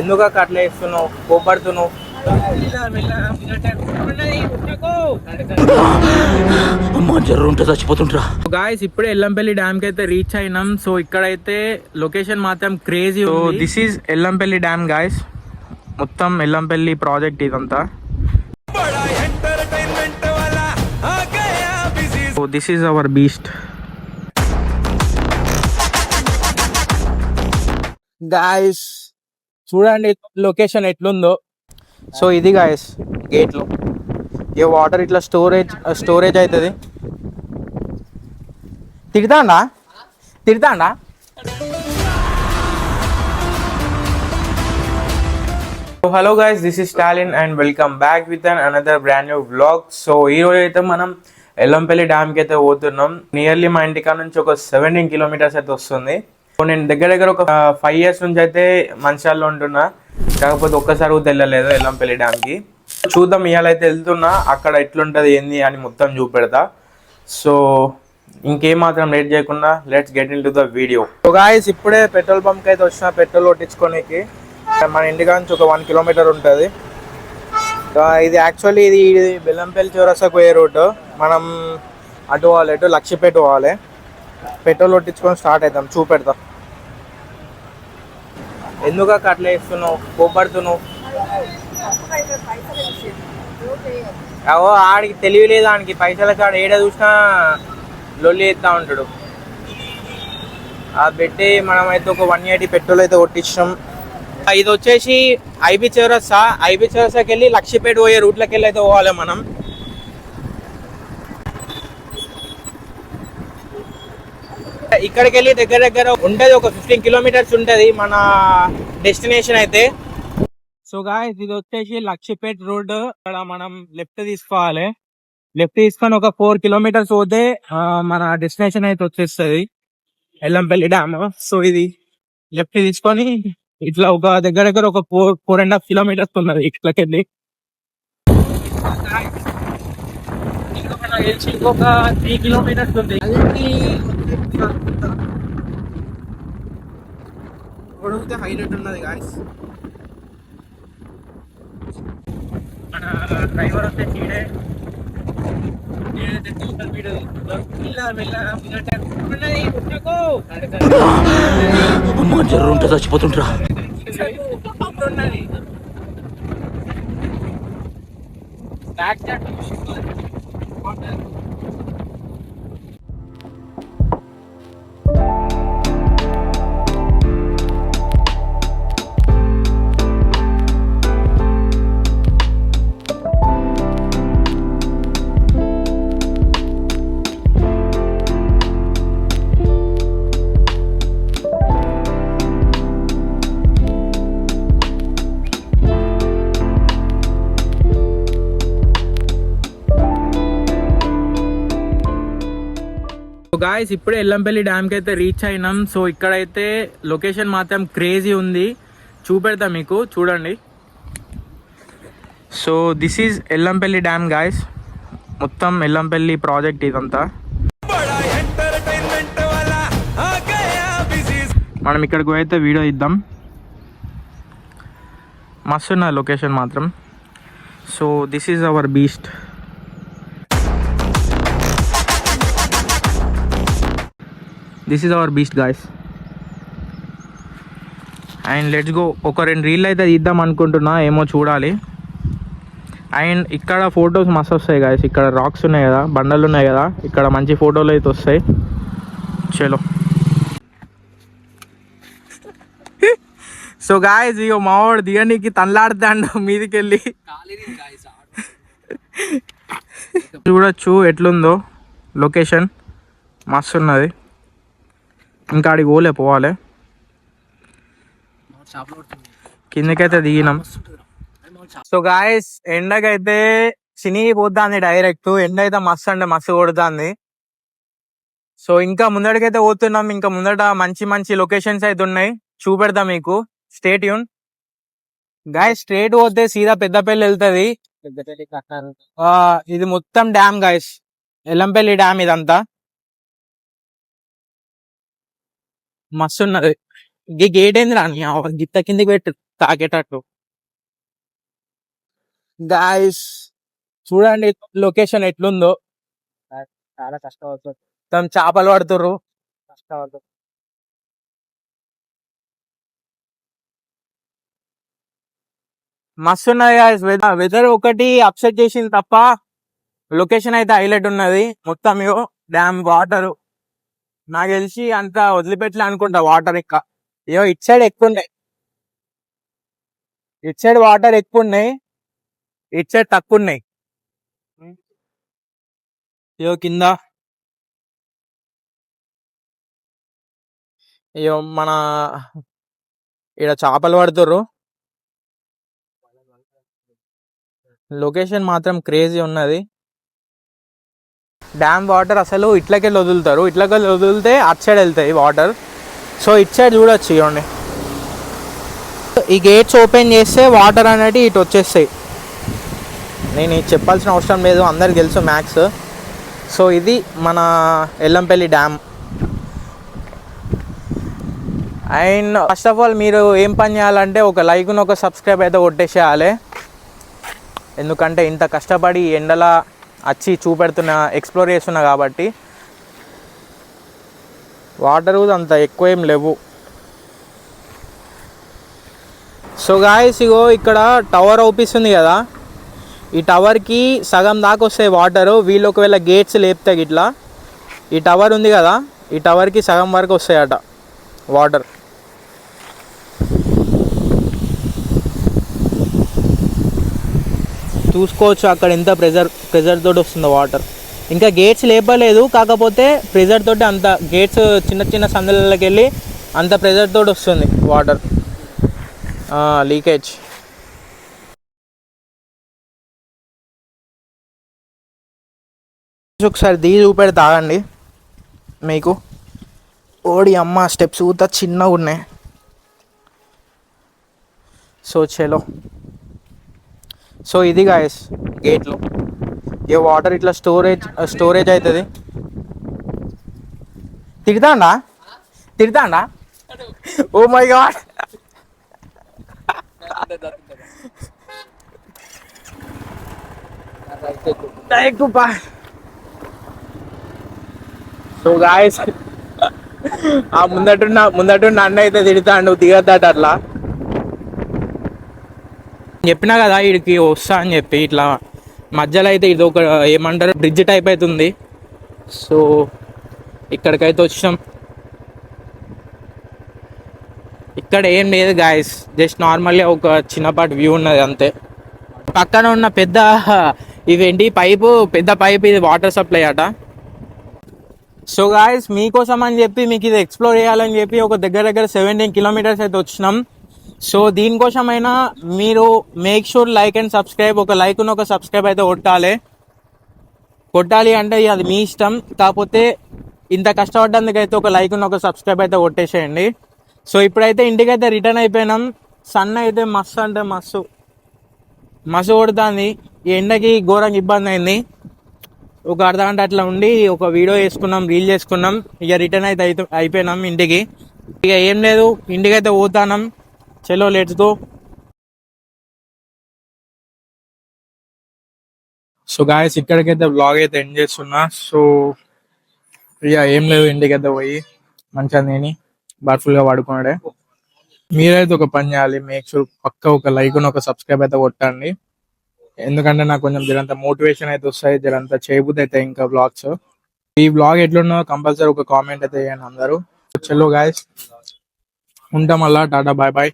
ఎందుకు అట్లా చేస్తున్నావు? కోపడుతున్నావు అమ్మా జర్ర ఉంటే చచ్చిపోతుంటరా గాయస్ ఇప్పుడే ఎల్లంపల్లి డ్యామ్కి అయితే రీచ్ అయినాం. సో ఇక్కడైతే లొకేషన్ మాత్రం crazy so this is Yellampalli dam guys మొత్తం ఎల్లంపల్లి ప్రాజెక్ట్ ఇదంతా. So this is our beast guys చూడండి లొకేషన్ ఎట్లుందో. సో ఇది గాయస్ గేట్లో ఏ వాటర్ ఇట్లా స్టోరేజ్ స్టోరేజ్ అవుతుంది తిడతాండా? తిడతాండా? Hello guys this is Stalin and welcome back with an another brand new vlog so ఈ రోజు అయితే మనం ఎల్లంపల్లి డ్యామ్కి అయితే పోతున్నాం. నియర్లీ మా ఇంటికా నుంచి ఒక సెవెంటీన్ కిలోమీటర్స్ అయితే వస్తుంది. సో నేను దగ్గర దగ్గర ఒక ఫైవ్ ఇయర్స్ నుంచి అయితే మంచాల్లో ఉంటున్నా. కాకపోతే ఒక్కసారి కూడా వెళ్ళలేదు ఎల్లంపల్లి డ్యామ్కి. చూద్దాం ఇవాళ అయితే వెళ్తున్నా అక్కడ ఎట్లుంటుంది ఏంది అని మొత్తం చూపెడతా. సో ఇంకేం మాత్రం లేట్ చేయకుండా let's get in to the video so guys ఇప్పుడే పెట్రోల్ బంక్ అయితే వచ్చిన పెట్రోల్ కొట్టించుకోనికి. మన ఇంటి నుంచి ఒక వన్ కిలోమీటర్ ఉంటుంది. ఇది యాక్చువల్లీ ఇది బెల్లంపల్లి చౌరస్తాకు పోయే రూట్ మనం అటు పోవాలి అటు లక్ష్యపేట పోవాలి. పెట్రోల్ కొట్టించుకొని స్టార్ట్ అవుతాం చూపెడతాం. ఎందుకు అక్క అట్లా చేస్తున్నావు? కోపడుతున్నావు అవో ఆడికి తెలియలేదు ఆడికి పైసల కాడ ఏడ చూసినా లొల్లి ఎత్తా ఉంటాడు. ఆ పెట్టి మనం అయితే ఒక వన్ ఎయిటీ పెట్రోల్ అయితే కొట్టించాం ఇది వచ్చేసి ఐబీ చౌరస్సా ఐబీ చౌరస్సాకి వెళ్ళి లక్షపేట పోయే రూట్లోకి వెళ్ళి అయితే పోవాలి మనం. ఇక్కడికి వెళ్ళి దగ్గర దగ్గర ఉంటుంది ఒక ఫిఫ్టీన్ కిలోమీటర్స్ ఉంటది మన డెస్టినేషన్ అయితే. సో గాయస్ ఇది వచ్చేసి లక్షపేట్ రోడ్. ఇక్కడ మనం లెఫ్ట్ తీసుకోవాలి. లెఫ్ట్ తీసుకొని ఒక ఫోర్ కిలోమీటర్స్ పోతే మన డెస్టినేషన్ అయితే వచ్చేస్తుంది. ఎల్లంపల్లి డ్యామ్ సో ఇది లెఫ్ట్ తీసుకొని ఇట్లా ఒక దగ్గర దగ్గర ఒక four four and half kilometres ఉన్నది ఇట్లకెళ్ళి నాకు తెలిసి ఇంకొక త్రీ కిలోమీటర్స్ ఉంది పొడిగితే హైలైట్ ఉన్నది గాయస్ మన డ్రైవర్ వస్తే చీడే నేనైతే మెల్ల మెల్ల ఉన్నది, జర్ర ఉంటే చచ్చిపోతుంటరా ఉన్నది. బ్యాక్ చాట్ గాయస్ ఇప్పుడే ఎల్లంపల్లి డ్యామ్కి అయితే రీచ్ అయినాం. సో ఇక్కడైతే లొకేషన్ మాత్రం క్రేజీ ఉంది. చూపెడతా మీకు చూడండి. So this is Yellampalli dam guys మొత్తం ఎల్లంపల్లి ప్రాజెక్ట్ ఇదంతా. మనం ఇక్కడికి పోయితే వీడియో ఇద్దాం. మస్తు ఉన్న లొకేషన్ మాత్రం. So this is our beast this is our beast guys and let's go ఒక రెండు రీల్ అయితే తీద్దాం అనుకుంటున్నా. ఏమో చూడాలి. అండ్ ఇక్కడ ఫొటోస్ మస్తు వస్తాయి గాయస్ ఇక్కడ రాక్స్ ఉన్నాయి కదా బండలు ఉన్నాయి కదా ఇక్కడ మంచి ఫోటోలు అయితే వస్తాయి. చలో. సో గాయస్ ఇగో మావాడు దిగనీకి తనలాడుతాడు మీదికి వెళ్ళి చూడొచ్చు ఎట్లుందో లొకేషన్ మస్తు ఉన్నది. ఇంకా ఆడికి పోలే పోవాలి. కిందకైతే దిగినాం. సో గాయస్ ఎండకైతే చినిగిపోతుంది డైరెక్ట్ ఎండ అయితే మస్తు అంటే మస్తు కొడుతుంది. సో ఇంకా ముందడికైతే పోతున్నాం. ఇంకా ముందట మంచి మంచి లొకేషన్స్ అయితే ఉన్నాయి. చూపెడతా మీకు. స్టేట్ యూన్ గాయ స్ట్రేట్ పోతే సీదా పెద్దపల్లి వెళ్తది. ఇది మొత్తం డ్యామ్ గాయస్ ఎల్లంపల్లి డ్యామ్ ఇదంతా. మస్తు ఉన్నది ఈ గేట్ ఏంది రాని గిత్త కిందికి పెట్టు తాకేటట్టు గాయస్ చూడండి లొకేషన్ ఎట్లుందో. చాలా కష్టపడుతుంది తమ చేపలు పడుతుర్రు. కష్టపడుతుంది మస్తు ఉన్నది గాయస్ వెదర్ ఒకటి అప్సెట్ చేసింది తప్ప లొకేషన్ అయితే హైలైట్ ఉన్నది. మొత్తం డ్యామ్ వాటర్ నాకు తెలిసి అంత వదిలిపెట్టలే అనుకుంటా వాటర్ ఎక్క ఇగో ఇట్ సైడ్ ఎక్కువ ఉన్నాయి ఇట్ సైడ్ వాటర్ ఎక్కువ ఉన్నాయి ఇట్ సైడ్ తక్కువ ఉన్నాయి ఇగో కింద. ఇగో మన ఇక్కడ చేపలు పడుతుర్రు. లొకేషన్ మాత్రం క్రేజీ ఉన్నది. డ్యామ్ వాటర్ అసలు ఇట్లకెళ్ళి వదులుతారు ఇట్లకెళ్ళి వదిలితే అటు సైడ్ వెళ్తాయి వాటర్ సో ఇటు సైడ్ చూడొచ్చు ఇవ్వండి ఈ గేట్స్ ఓపెన్ చేస్తే వాటర్ అనేవి ఇటు వచ్చేస్తాయి. నేను ఇది చెప్పాల్సిన అవసరం లేదు. అందరికి తెలుసు మ్యాథ్స్ సో ఇది మన Yellampalli dam and first of all మీరు ఏం పని చేయాలంటే ఒక లైక్ను ఒక సబ్స్క్రైబ్ అయితే కొట్టేసేయాలి. ఎందుకంటే ఇంత కష్టపడి ఎండల వచ్చి చూపెడుతున్న ఎక్స్ప్లోర్ చేస్తున్నా కాబట్టి వాటర్ అంత ఎక్కువ ఏం లేవు. సో గాయస్ ఇగో ఇక్కడ టవర్ అవుపిస్తుంది కదా. ఈ టవర్కి సగం దాకా వస్తాయి వాటరు వీళ్ళు ఒకవేళ గేట్స్ లేపుతాయి ఇట్లా ఈ టవర్ ఉంది కదా. ఈ టవర్కి సగం వరకు వస్తాయట వాటర్ చూసుకోవచ్చు అక్కడ ఎంత ప్రెజర్ ప్రెజర్ తోటి వస్తుందో వాటర్ ఇంకా గేట్స్ లేపలేదు కాకపోతే ప్రెజర్ తోటి అంత గేట్స్ చిన్న చిన్న సందులకి వెళ్ళి అంత ప్రెజర్ తోటి వస్తుంది వాటర్ లీకేజ్ ఒకసారి దిగి చూపెడి తాగండి. మీకు ఓడి అమ్మ స్టెప్స్ కూడా చిన్నగా ఉన్నాయి. సో చలో. సో ఇది గాయస్ గేట్లో ఇక వాటర్ ఇట్లా స్టోరేజ్ స్టోరేజ్ అవుతుంది తిడతాండా? తిడతాండా? Oh my god so guys ఆ ముందటున్న ముందటున్న అన్న అయితే తిడతాండు దిగతాడు అట్లా. చెప్పినా కదా వీడికి వస్తా అని చెప్పి ఇట్లా మధ్యలో అయితే ఇది ఒక ఏమంటారు బ్రిడ్జ్ టైప్ అవుతుంది సో ఇక్కడికైతే వచ్చినాం. ఇక్కడ ఏం లేదు గాయస్ జస్ట్ నార్మల్గా ఒక చిన్నపాటి వ్యూ ఉన్నది అంతే. పక్కన ఉన్న పెద్ద ఇవేంటి పైపు? పెద్ద పైప్ ఇది వాటర్ సప్లై అట. సో గాయస్ మీకోసం అని చెప్పి మీకు ఇది ఎక్స్ప్లోర్ చేయాలని చెప్పి ఒక దగ్గర దగ్గర సెవెంటీన్ కిలోమీటర్స్ అయితే వచ్చినాం. సో దీనికోసమైనా మీరు make sure like and subscribe ఒక లైక్ ఒక సబ్స్క్రైబ్ అయితే కొట్టాలి. కొట్టాలి అంటే ఇక అది మీ ఇష్టం. కాకపోతే ఇంత కష్టపడ్డందుకైతే ఒక లైక్ ఒక సబ్స్క్రైబ్ అయితే కొట్టేసేయండి. సో ఇప్పుడైతే ఇంటికైతే రిటర్న్ అయిపోయినాం. సన్ అయితే మస్తు అంటే మస్తు. మస్తు కొడుతుంది. ఈ ఎండకి ఘోరంగా ఇబ్బంది అయింది. ఒక అర్ధ గంట అట్లా ఉండి ఒక వీడియో వేసుకున్నాం రీల్ చేసుకున్నాం. ఇక రిటర్న్ అయితే అయితే అయిపోయినాం ఇంటికి. ఇక ఏం లేదు ఇంటికి అయితే పోతానం. చలో లెట్స్ గో సో గాయస్ ఇక్కడికైతే బ్లాగ్ అయితే ఎండ్ చేస్తున్నా. సో ఇక ఏం లేదు ఇంటికైతే పోయి మంచిగా తిని బర్ఫుల్గా వాడుకున్నాడే మీరైతే ఒక పని చేయాలి మేక్ షూర్ పక్క ఒక లైక్ ఒక సబ్స్క్రైబ్ అయితే కొట్టండి. ఎందుకంటే నాకు కొంచెం జరంత మోటివేషన్ అయితే వస్తాయి జరంత చేయబుద్ది అయితే ఇంకా బ్లాగ్స్ ఈ బ్లాగ్ ఎట్లున్నో కంపల్సరీ ఒక కామెంట్ అయితే చేయండి అందరూ. చలో గాయస్ ఉంటాం మళ్ళా. Tata bye bye.